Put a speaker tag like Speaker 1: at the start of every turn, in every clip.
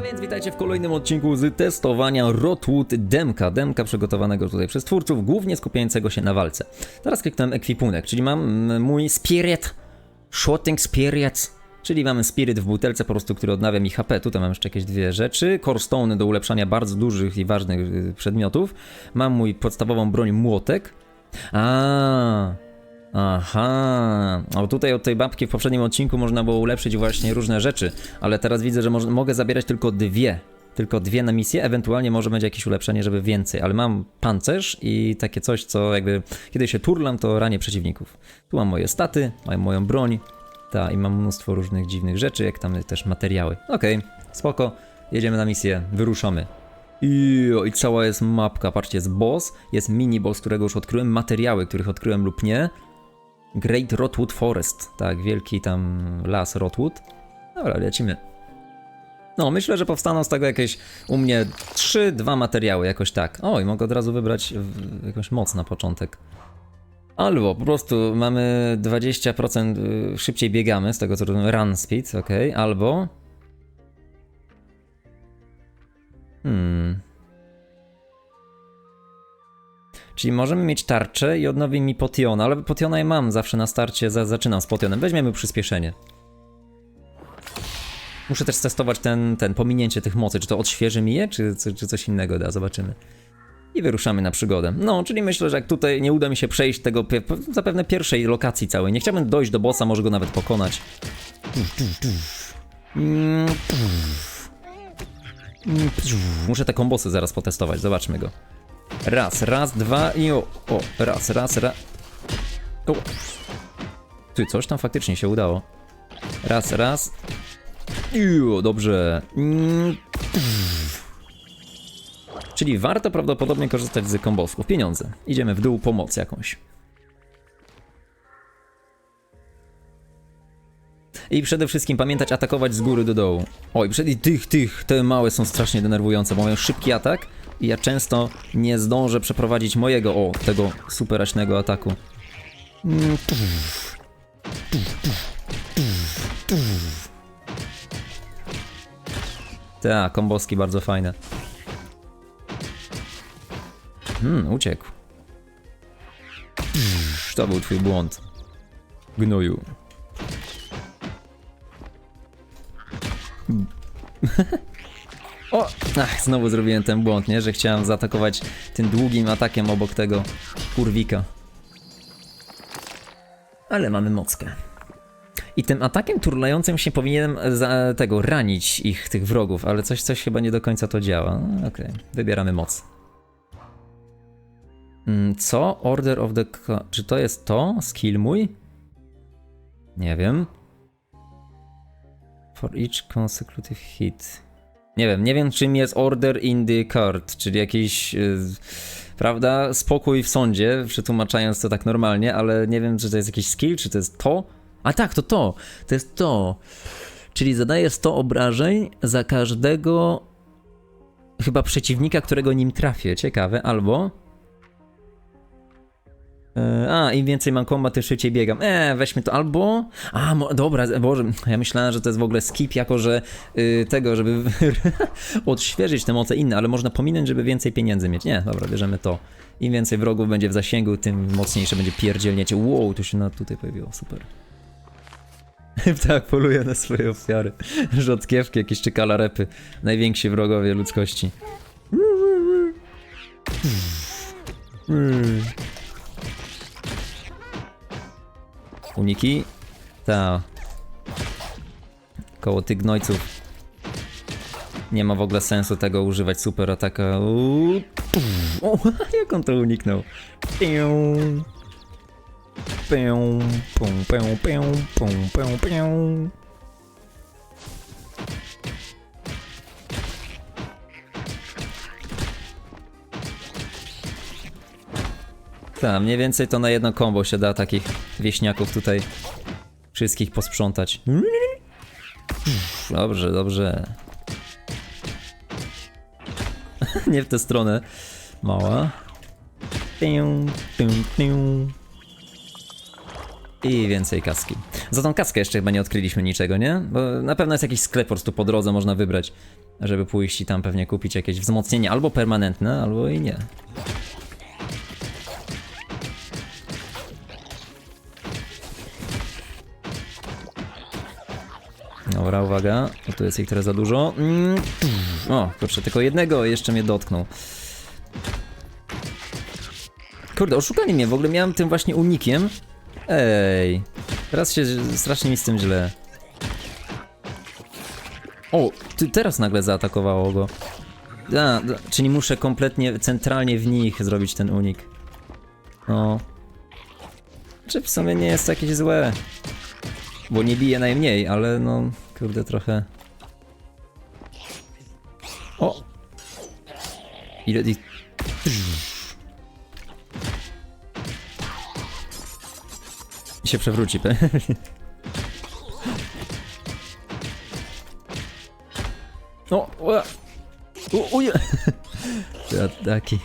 Speaker 1: A więc witajcie w kolejnym odcinku z testowania Rotwood Demka. Demka przygotowanego tutaj przez twórców, głównie skupiającego się na walce. Teraz kliknąłem ekwipunek, czyli mam mm, mój Spirit, Shooting Spirit, czyli mamy Spirit w butelce po prostu, który odnawia mi HP. Tutaj mam jeszcze jakieś dwie rzeczy. Core Stone do ulepszania bardzo dużych i ważnych y, przedmiotów. Mam mój podstawową broń Młotek. A. Aha, o tutaj od tej babki w poprzednim odcinku można było ulepszyć właśnie różne rzeczy, ale teraz widzę, że mogę zabierać tylko dwie. Tylko dwie na misję, ewentualnie może będzie jakieś ulepszenie, żeby więcej, ale mam pancerz i takie coś, co jakby kiedy się turlam, to ranię przeciwników. Tu mam moje staty, mam moją broń, ta i mam mnóstwo różnych dziwnych rzeczy, jak tam też materiały. Okej, spoko, jedziemy na misję, wyruszamy. I, I cała jest mapka, patrzcie, jest boss, jest mini boss, którego już odkryłem, materiały, których odkryłem lub nie. Great Rotwood Forest, tak, wielki tam las Rotwood. Dobra, lecimy. No, myślę, że powstaną z tego jakieś u mnie 3-2 materiały, jakoś tak. O, i mogę od razu wybrać jakąś moc na początek. Albo po prostu mamy 20% y, szybciej biegamy, z tego co rozumiem, run speed, ok, albo... Hmm... Czyli możemy mieć tarczę i odnowi mi potiona, ale potiona ja mam zawsze na starcie, za, zaczynam z potionem. Weźmiemy przyspieszenie. Muszę też testować ten, ten pominięcie tych mocy, czy to odświeży mi je, czy, czy, czy coś innego da, zobaczymy. I wyruszamy na przygodę. No, czyli myślę, że jak tutaj nie uda mi się przejść tego zapewne pierwszej lokacji całej, nie chciałbym dojść do bossa, może go nawet pokonać. Mm, Mm, Muszę te kombosy zaraz potestować, zobaczmy go. Raz, raz, dwa i o, o raz, raz, raz. O. Ty, coś tam faktycznie się udało. Raz, raz. I o, dobrze. Mm. Czyli warto prawdopodobnie korzystać z kombosków. Pieniądze. Idziemy w dół, pomoc jakąś. I przede wszystkim pamiętać atakować z góry do dołu. Oj, przed i tych, tych, te małe są strasznie denerwujące, bo mają szybki atak i ja często nie zdążę przeprowadzić mojego, o, tego superaśnego ataku. Tak, komboski bardzo fajne. Hmm, uciekł. To był twój błąd. Gnoju. O! Ach, znowu zrobiłem ten błąd, nie? Że chciałem zaatakować tym długim atakiem obok tego kurwika. Ale mamy mockę. I tym atakiem turlającym się powinienem za tego ranić ich, tych wrogów, ale coś, coś chyba nie do końca to działa. No, Okej, wybieramy moc. Mm, Co? Order of the... Czy to jest to? Skill mój? Nie wiem. For each consecutive hit. Nie wiem, nie wiem czym jest order in the court, czyli jakiś, yy, prawda, spokój w sądzie, przetłumaczając to tak normalnie, ale nie wiem, czy to jest jakiś skill, czy to jest to. A tak, to to, to jest to. Czyli zadaje 100 obrażeń za każdego chyba przeciwnika, którego nim trafię, ciekawe, albo... E, A, im więcej mam kombat, tym szybciej biegam. Eee, weźmy to albo. A, dobra, Boże, ja myślałem, że to jest w ogóle skip, jako że y, tego, żeby odświeżyć te moce inne, ale można pominąć, żeby więcej pieniędzy mieć. Nie, dobra, bierzemy to. Im więcej wrogów będzie w zasięgu, tym mocniejsze będzie pierdzielniecie. Wow, tu się na tutaj pojawiło, super. tak, poluje na swoje ofiary. Rzodkiewki, jakieś czy kalarepy. Najwięksi wrogowie ludzkości. Uniki? Ta. Koło tych gnojców. Nie ma w ogóle sensu tego używać super ataka. O, jak on to uniknął? Pię. Pię, pum, pię, pię, pum. Tak, mniej więcej to na jedno kombo się da takich wieśniaków tutaj wszystkich posprzątać. Dobrze, dobrze. Nie w tę stronę. Mała. I więcej kaski. Za tą kaskę jeszcze chyba nie odkryliśmy niczego, nie? Bo na pewno jest jakiś sklep po prostu po drodze można wybrać. żeby pójść i tam pewnie kupić jakieś wzmocnienie albo permanentne, albo i nie. Dobra, uwaga, bo tu jest ich trochę za dużo. Mm. O, kurczę, tylko jednego jeszcze mnie dotknął. Kurde, oszukali mnie, w ogóle miałem tym właśnie unikiem. Ej, teraz się strasznie mi z tym źle. O, ty teraz nagle zaatakowało go. A, czyli muszę kompletnie centralnie w nich zrobić ten unik. No. Czy w sumie nie jest to jakieś złe. Bo nie bije najmniej, ale no, kurde, trochę. O! Ile ich. I się przewróci pewnie. O! uje. Ataki.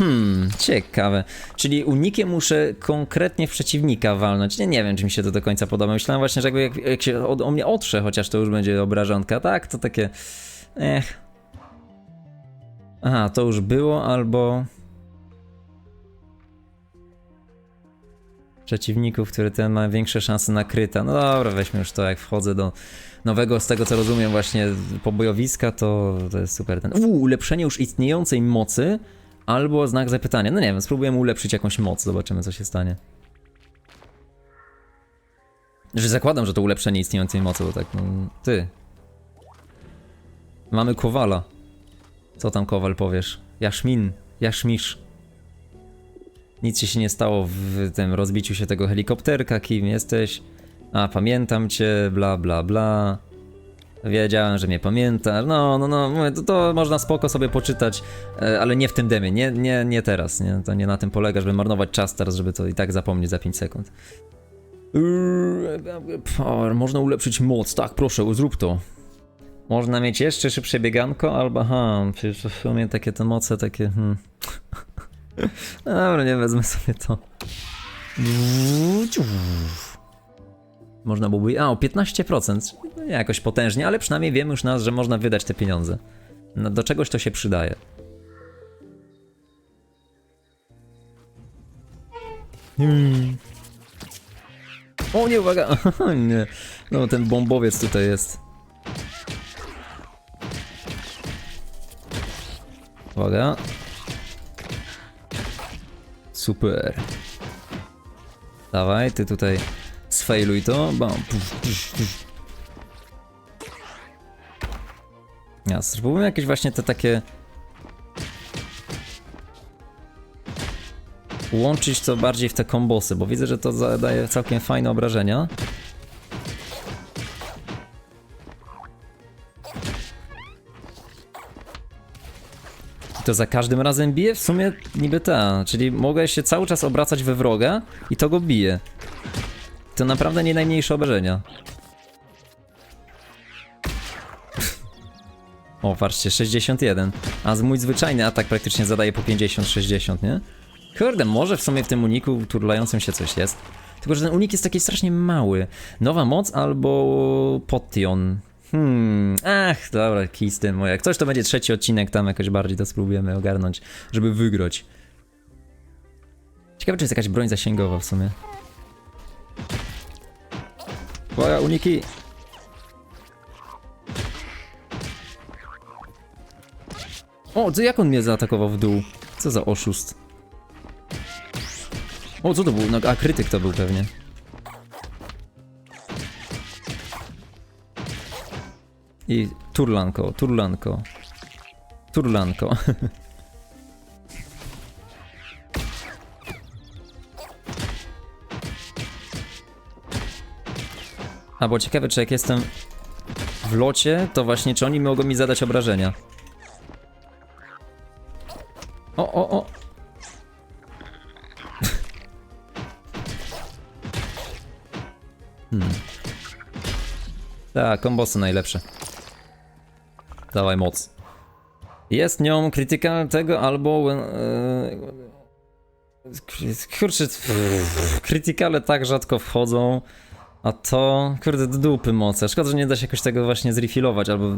Speaker 1: Hmm, ciekawe. Czyli unikiem muszę konkretnie w przeciwnika walnąć. Nie, nie wiem, czy mi się to do końca podoba. Myślałem właśnie, że jakby jak, jak się od, o mnie otrze, chociaż to już będzie obrażonka. Tak, to takie... Ech. Aha, to już było, albo... Przeciwników, który ten ma większe szanse na kryta. No dobra, weźmy już to, jak wchodzę do nowego, z tego co rozumiem, właśnie pobojowiska, to, to jest super ten. Uuu, ulepszenie już istniejącej mocy, albo znak zapytania. No nie wiem, spróbujemy ulepszyć jakąś moc, zobaczymy co się stanie. Że zakładam, że to ulepszenie istniejącej mocy, bo tak, no, ty. Mamy Kowala. Co tam Kowal powiesz? Jaszmin, Jaszmisz. Nic ci się nie stało w tym rozbiciu się tego helikopterka, kim jesteś? A, pamiętam cię, bla bla bla. Wiedziałem, że mnie pamiętasz. No, no, no, mówię, to, to można spoko sobie poczytać, e, ale nie w tym demie, nie, nie, nie teraz, nie? To nie na tym polega, żeby marnować czas teraz, żeby to i tak zapomnieć za 5 sekund. Power, można ulepszyć moc, tak, proszę, zrób to. Można mieć jeszcze szybsze bieganko, albo ha, przecież w sumie takie te moce, takie, hmm. Dobra, nie wezmę sobie to. Można byłoby. A, o 15%. No, Nie jakoś potężnie, ale przynajmniej wiemy już nas, że można wydać te pieniądze. No, do czegoś to się przydaje. Hmm. O nie, uwaga! nie. No, ten bombowiec tutaj jest. Uwaga. Super. Dawaj, ty tutaj sfailuj to. Bam. Puf, puf, puf. Spróbujmy jakieś właśnie te takie... Łączyć to bardziej w te kombosy, bo widzę, że to zadaje całkiem fajne obrażenia. I to za każdym razem bije? W sumie niby ta, czyli mogę się cały czas obracać we wroga i to go bije. To naprawdę nie najmniejsze obrażenia. O, patrzcie, 61. A z mój zwyczajny atak praktycznie zadaje po 50-60, nie? Kurde, może w sumie w tym uniku turlającym się coś jest. Tylko, że ten unik jest taki strasznie mały. Nowa moc albo potion. Hmm, ach, dobra, kij z tym. bo Jak coś to będzie trzeci odcinek, tam jakoś bardziej to spróbujemy ogarnąć, żeby wygrać. Ciekawe, czy jest jakaś broń zasięgowa w sumie. Twoja uniki. O, co jak on mnie zaatakował w dół? Co za oszust. O, co to był? No, a krytyk to był pewnie. I turlanko, turlanko. Turlanko. A, bo ciekawe, czy jak jestem w locie, to właśnie czy oni mogą mi zadać obrażenia. O, o, o. Hmm. Tak, kombosy najlepsze. Dawaj moc. Jest nią krytyka tego albo... E, kurczę, krytykale tak rzadko wchodzą. A to, kurde, do dupy moce. Szkoda, że nie da się jakoś tego właśnie zrefilować albo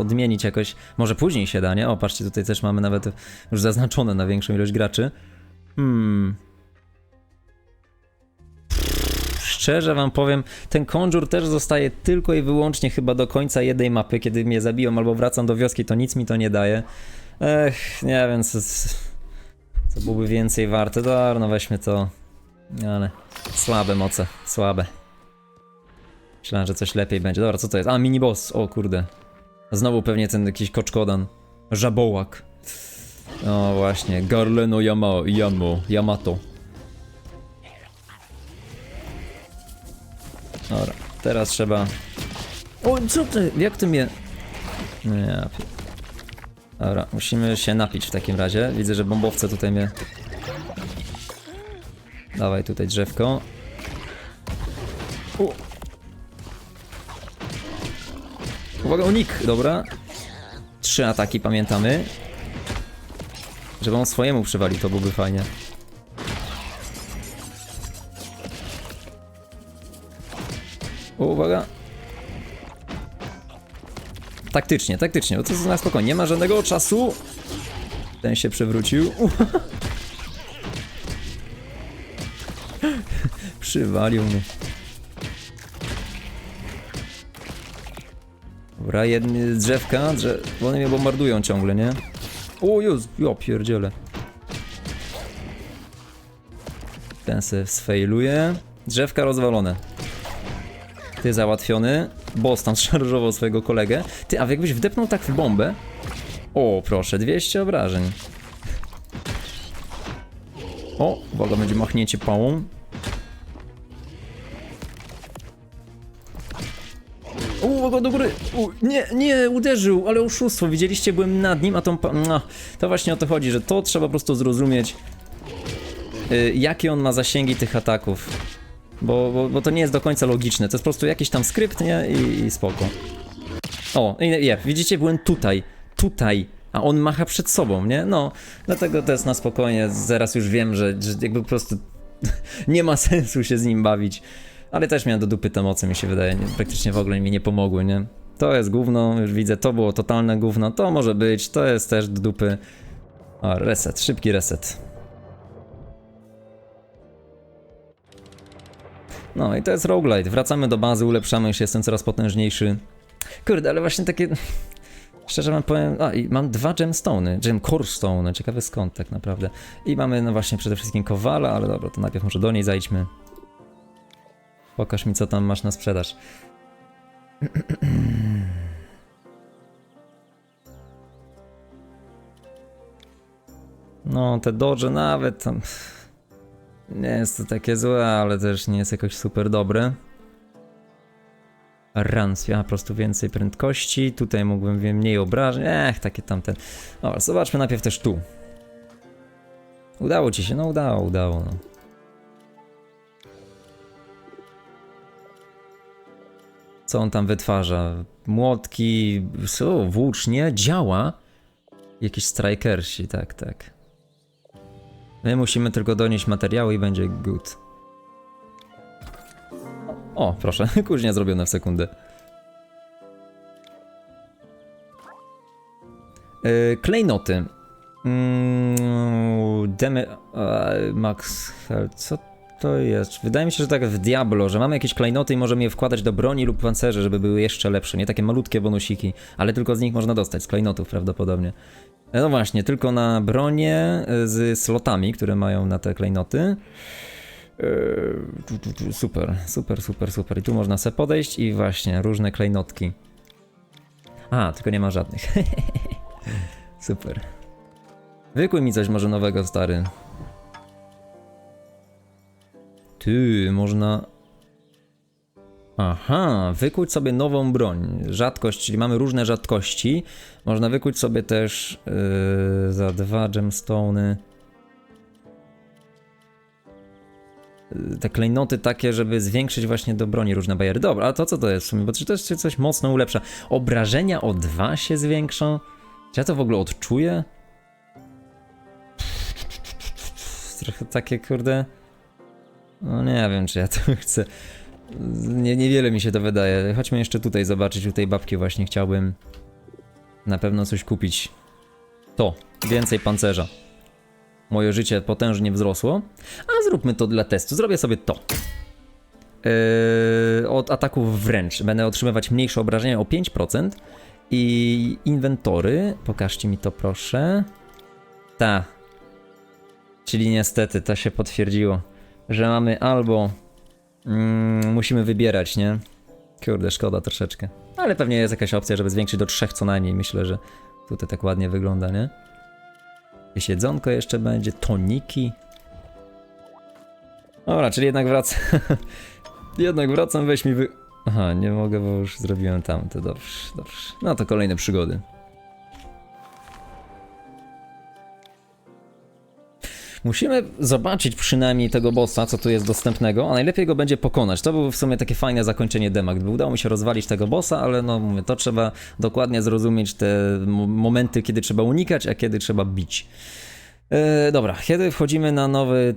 Speaker 1: odmienić jakoś. Może później się da, nie? O, patrzcie, tutaj też mamy nawet już zaznaczone na większą ilość graczy. Hmm. Szczerze wam powiem, ten konżur też zostaje tylko i wyłącznie chyba do końca jednej mapy, kiedy mnie zabiją albo wracam do wioski, to nic mi to nie daje. Ech, nie wiem, co, co byłoby więcej warte. Dobra, no weźmy to. Ale słabe moce, słabe. Myślałem, że coś lepiej będzie. Dobra, co to jest? A, miniboss, o kurde. Znowu pewnie ten jakiś koczkodan. Żabołak. O właśnie, Garleno Yama, Yamo, Yamato. Dobra, teraz trzeba... O, co ty? Jak ty mnie... No ja... pi- Dobra, musimy się napić w takim razie. Widzę, że bombowce tutaj mnie... Dawaj tutaj drzewko. Uwaga, unik, dobra. Trzy ataki, pamiętamy. Żeby on swojemu przywalił, to byłby fajnie. Uwaga. Taktycznie, taktycznie, bo to jest na spokojnie, nie ma żadnego czasu. Ten się przewrócił. Przywalił mu. Dobra, jednie drzewka, drze... bo one mnie bombardują ciągle, nie? O, już, ja pierdzielę. Ten se sfejluje. Drzewka rozwalone. Ty załatwiony. Boss tam szarżował swojego kolegę. Ty, a jakbyś wdepnął tak w bombę? O, proszę, 200 obrażeń. O, uwaga, będzie machnięcie pałą. O, Uwaga, do góry! U, nie, nie, uderzył, ale oszustwo. Widzieliście, byłem nad nim, a tą... No, to właśnie o to chodzi, że to trzeba po prostu zrozumieć, y, jakie on ma zasięgi tych ataków. Bo, bo, bo to nie jest do końca logiczne. To jest po prostu jakiś tam skrypt, nie? I, i spoko. O, i nie, widzicie, byłem tutaj, tutaj, a on macha przed sobą, nie? No, dlatego to jest na spokojnie. Zaraz już wiem, że, że jakby po prostu nie ma sensu się z nim bawić. Ale też miałem do dupy te moce, mi się wydaje. Nie, praktycznie w ogóle mi nie pomogły, nie? To jest gówno, już widzę, to było totalne gówno, to może być, to jest też do dupy. O, reset, szybki reset. No i to jest roguelite. Wracamy do bazy, ulepszamy się, jestem coraz potężniejszy. Kurde, ale właśnie takie... Szczerze wam powiem, a i mam dwa gemstone'y, gem core stone, ciekawy skąd tak naprawdę. I mamy no właśnie przede wszystkim kowala, ale dobra, to najpierw może do niej zajdźmy. Pokaż mi co tam masz na sprzedaż. No, te dodge nawet tam... Nie jest to takie złe, ale też nie jest jakoś super dobre. Rans, ja po prostu więcej prędkości, tutaj mógłbym mniej obrażeń, ech, takie tamte. Dobra, zobaczmy najpierw też tu. Udało ci się, no udało, udało, no. Co on tam wytwarza? Młotki, co, włócznie, działa. Jakieś strikersi, tak, tak. My musimy tylko donieść materiały i będzie good. O, proszę, kuźnia zrobione w sekundę. Yy, klejnoty. Mm, demy... e, Max co to jest? Wydaje mi się, że tak w Diablo, że mamy jakieś klejnoty i możemy je wkładać do broni lub pancerze, żeby były jeszcze lepsze. Nie takie malutkie bonusiki, ale tylko z nich można dostać, z klejnotów prawdopodobnie. E, No właśnie, tylko na bronie e, z slotami, które mają na te klejnoty. Tu, Super, super, super, super. I tu można sobie podejść i właśnie różne klejnotki. A, tylko nie ma żadnych. super. Wykuj mi coś może nowego, stary. Ty, można... Aha, wykuć sobie nową broń. Rzadkość, czyli mamy różne rzadkości. Można wykuć sobie też yy, za dwa gemstone'y. Yy, Te klejnoty takie, żeby zwiększyć właśnie do broni różne bariery. Dobra, a to co to jest w sumie? Bo czy to jest coś mocno ulepsza? Obrażenia o dwa się zwiększą? Czy ja to w ogóle odczuję? Trochę takie kurde... No nie wiem, czy ja to chcę. Nie, niewiele mi się to wydaje. Chodźmy jeszcze tutaj zobaczyć, u tej babki właśnie chciałbym na pewno coś kupić. To, więcej pancerza. Moje życie potężnie wzrosło, a zróbmy to dla testu. Zrobię sobie to. Yy, od ataków wręcz będę otrzymywać mniejsze obrażenia o 5% i inwentory, pokażcie mi to proszę. Ta. Czyli niestety to się potwierdziło, że mamy albo mm, musimy wybierać, nie? Kurde, szkoda troszeczkę. Ale pewnie jest jakaś opcja, żeby zwiększyć do trzech co najmniej. Myślę, że tutaj tak ładnie wygląda, nie? Jakieś jedzonko jeszcze będzie, toniki. Dobra, czyli jednak wracam. jednak wracam, weź mi wy... Aha, nie mogę, bo już zrobiłem tamte. Dobrze, dobrze. No to kolejne przygody. Musimy zobaczyć przynajmniej tego bossa, co tu jest dostępnego, a najlepiej go będzie pokonać. To było w sumie takie fajne zakończenie dema, gdyby udało mi się rozwalić tego bossa, ale no mówię, to trzeba dokładnie zrozumieć te mo- momenty, kiedy trzeba unikać, a kiedy trzeba bić. E, dobra, kiedy wchodzimy na nowy...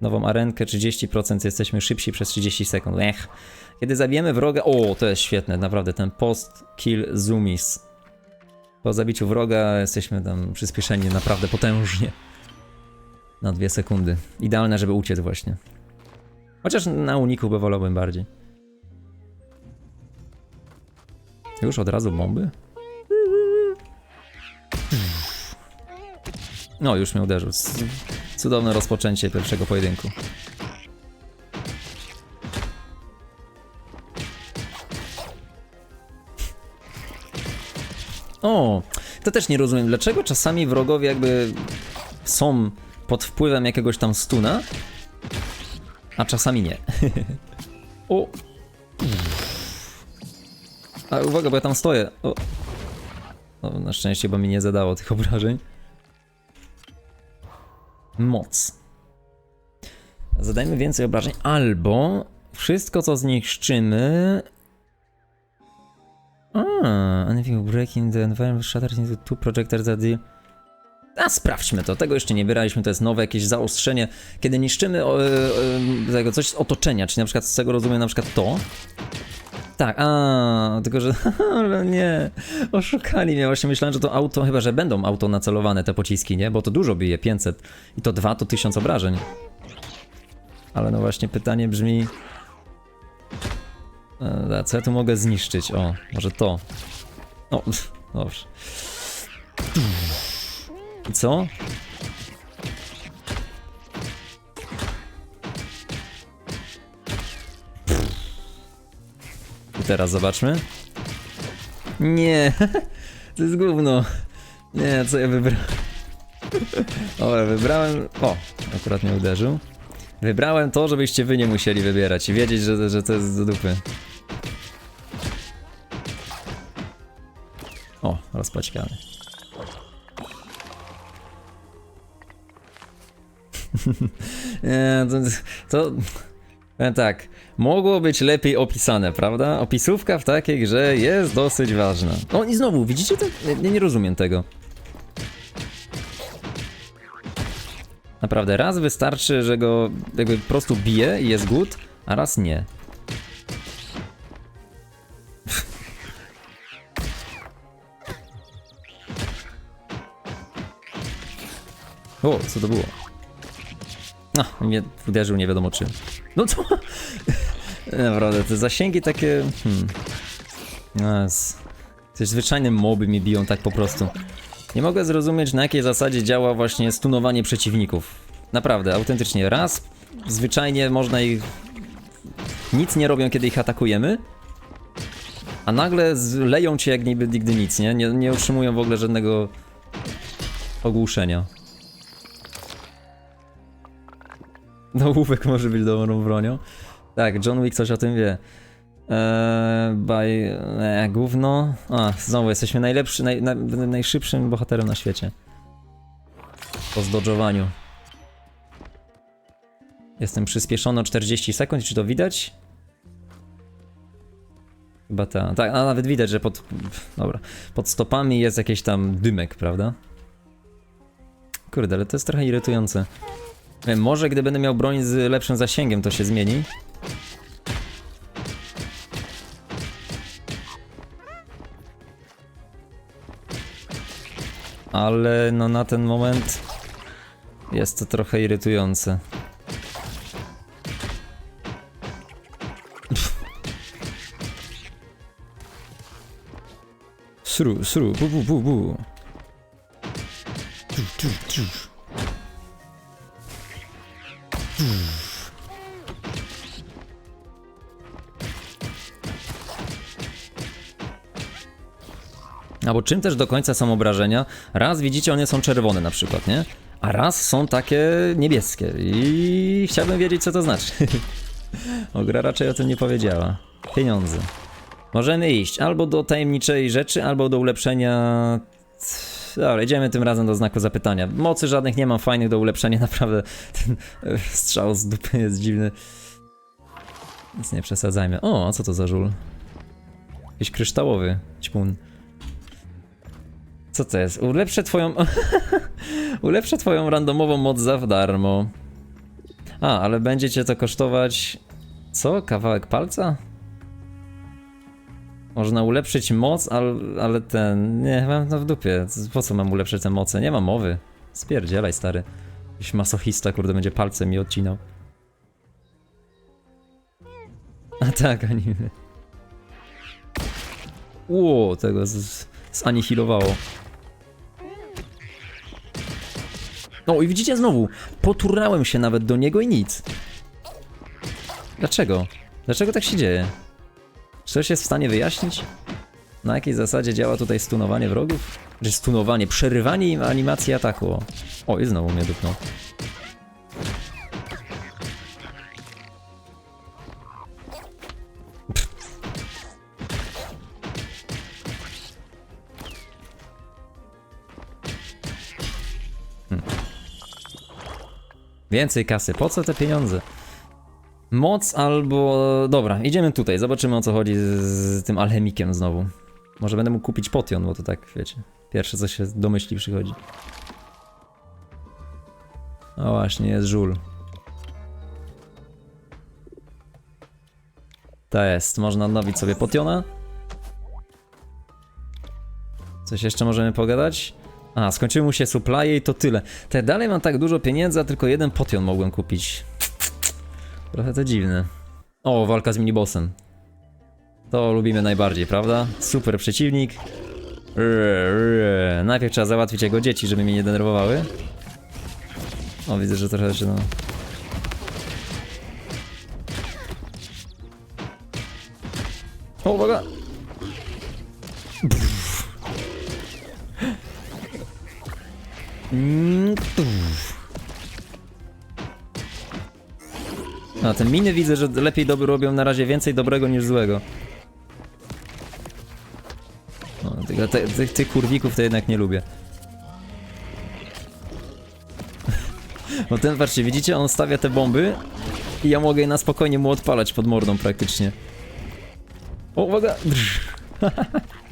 Speaker 1: Nową arenkę, 30% jesteśmy szybsi przez 30 sekund. Ech. Kiedy zabijemy wroga... O, to jest świetne, naprawdę, ten post-kill zoomis. Po zabiciu wroga jesteśmy tam przyspieszeni naprawdę potężnie. Na dwie sekundy. Idealne, żeby uciec właśnie. Chociaż na uniku by wolałbym bardziej. Już od razu bomby? No, już mnie uderzył. Cudowne rozpoczęcie pierwszego pojedynku. O, to też nie rozumiem, dlaczego czasami wrogowie jakby są pod wpływem jakiegoś tam stuna, a czasami nie. o. A uwaga, bo ja tam stoję. O. o. Na szczęście, bo mi nie zadało tych obrażeń. Moc. Zadajmy więcej obrażeń, albo wszystko, co zniszczymy, a, anything breaking the environment shattered into two projectors that deal... A sprawdźmy to, tego jeszcze nie wybieraliśmy, to jest nowe jakieś zaostrzenie. Kiedy niszczymy o, e, tego coś z otoczenia, czyli na przykład z tego rozumiem na przykład to. Tak, a tylko że nie, oszukali mnie, właśnie myślałem, że to auto, chyba że będą auto nacelowane te pociski, nie? Bo to dużo bije, 500 i to 2 to 1000 obrażeń. Ale no właśnie pytanie brzmi, E, co ja tu mogę zniszczyć? O, może to. O, dobrze. I co? I teraz zobaczmy. Nie, to jest gówno. Nie, co ja wybrałem? Dobra, wybrałem... O, akurat mnie uderzył. Wybrałem to, żebyście wy nie musieli wybierać i wiedzieć, że, że to jest do dupy. O, rozpaćkany. To, to... Tak, mogło być lepiej opisane, prawda? Opisówka w takiej grze jest dosyć ważna. O, i znowu, widzicie to? Nie, nie rozumiem tego. Naprawdę, raz wystarczy, że go jakby po prostu bije i jest good, a raz nie. O, co to było? No, mnie uderzył nie wiadomo czym. No co? Naprawdę, te zasięgi takie... Hmm. Jest... Te zwyczajne moby mi biją tak po prostu. Nie mogę zrozumieć, na jakiej zasadzie działa właśnie stunowanie przeciwników. Naprawdę, autentycznie. Raz, zwyczajnie można ich... Nic nie robią, kiedy ich atakujemy. A nagle z- leją cię jak niby nigdy nic, nie? Nie, nie otrzymują w ogóle żadnego ogłuszenia. No, łówek może być dobrą bronią. Tak, John Wick coś o tym wie. Eee, by... Eee, gówno. A, znowu jesteśmy najlepszy, naj, na, najszybszym bohaterem na świecie. Po zdodżowaniu. Jestem przyspieszony o 40 sekund, czy to widać? Chyba ta. Tak, a nawet widać, że pod. Dobra. Pod stopami jest jakiś tam dymek, prawda? Kurde, ale to jest trochę irytujące. Wiem, może gdy będę miał broń z lepszym zasięgiem, to się zmieni. Ale no na ten moment jest to trochę irytujące. Sru, sru, bu, bu, bu, bu. Tu, tu, tu. Albo czym też do końca są obrażenia? Raz widzicie, one są czerwone na przykład, nie? A raz są takie niebieskie i chciałbym wiedzieć, co to znaczy. o, gra raczej o tym nie powiedziała. Pieniądze. Możemy iść albo do tajemniczej rzeczy, albo do ulepszenia... Dobra, idziemy tym razem do znaku zapytania. Mocy żadnych nie mam fajnych do ulepszenia, naprawdę ten e, strzał z dupy jest dziwny. Nic nie przesadzajmy. O, a co to za żul? Jakiś kryształowy ćpun. Co to jest? Ulepszę twoją... Ulepszę twoją randomową moc za darmo. A, ale będzie cię to kosztować... Co? Kawałek palca? Można ulepszyć moc, ale, ale ten... Nie, mam to w dupie. Po co mam ulepszyć tę moce? Nie ma mowy. Spierdzielaj, stary. Jakiś masochista, kurde, będzie palcem mi odcinał. A tak, anime. Ło, tego z- zanihilowało. No i widzicie znowu, poturnałem się nawet do niego i nic. Dlaczego? Dlaczego tak się dzieje? Czy ktoś jest w stanie wyjaśnić? Na jakiej zasadzie działa tutaj stunowanie wrogów? Czy stunowanie, przerywanie im animacji ataku? O, i znowu mnie dupnął. Więcej kasy, po co te pieniądze? Moc albo... Dobra, idziemy tutaj, zobaczymy o co chodzi z, z tym alchemikiem znowu. Może będę mógł kupić potion, bo to tak, wiecie, pierwsze co się do myśli przychodzi. O właśnie, jest żul. To jest, można odnowić sobie potiona. Coś jeszcze możemy pogadać? A, skończyły mu się supply i to tyle. Te dalej mam tak dużo pieniędzy, a tylko jeden potion mogłem kupić. Trochę to dziwne. O, walka z minibossem. To lubimy najbardziej, prawda? Super przeciwnik. Rrr. Najpierw trzeba załatwić jego dzieci, żeby mnie nie denerwowały. O, widzę, że trochę się no... O, uwaga! A te miny widzę, że lepiej doby robią na razie więcej dobrego niż złego. No, te, tych, tych kurwików to jednak nie lubię. Bo ten, patrzcie, widzicie, on stawia te bomby i ja mogę je na spokojnie mu odpalać pod mordą praktycznie. O, uwaga!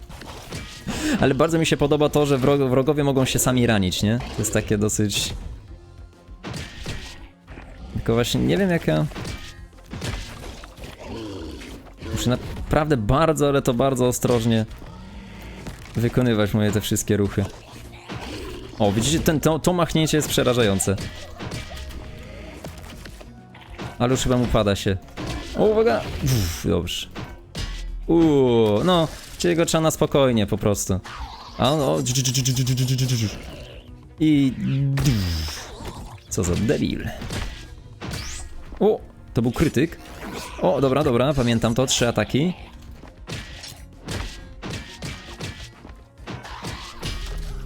Speaker 1: Ale bardzo mi się podoba to, że wrog wrogowie mogą się sami ranić, nie? To jest takie dosyć... Tylko właśnie nie wiem jaka... Muszę naprawdę bardzo, ale to bardzo ostrożnie wykonywać moje te wszystkie ruchy. O, widzicie, ten, to, to machnięcie jest przerażające. Ale już chyba mu pada się. O, uwaga! Dobrze. Uuu, no, Czyli go trzeba na spokojnie po prostu. A on o... I... Co za debil. O! To był krytyk. O, dobra, dobra, pamiętam to. Trzy ataki.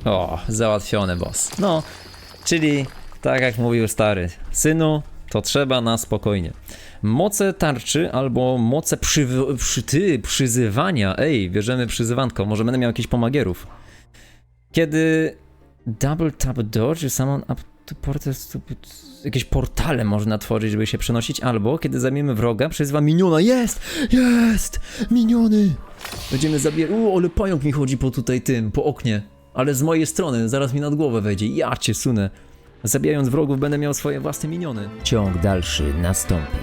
Speaker 1: O, załatwiony boss. No, czyli tak jak mówił stary, synu, to trzeba na spokojnie. Moce tarczy albo moce przywy- przy, ty, przyzywania. Ej, bierzemy przyzywanko, może będę miał jakichś pomagierów. Kiedy double tap dodge, summon up to portal, jakieś portale można tworzyć, żeby się przenosić, albo kiedy zamiemy wroga, przyzywa miniona. Jest! Jest! Miniony! Będziemy zabierać. U, ale pająk mi chodzi po tutaj tym, po oknie. Ale z mojej strony, zaraz mi nad głowę wejdzie. Ja cię sunę. Zabijając wrogów będę miał swoje własne miniony.
Speaker 2: Ciąg dalszy nastąpi.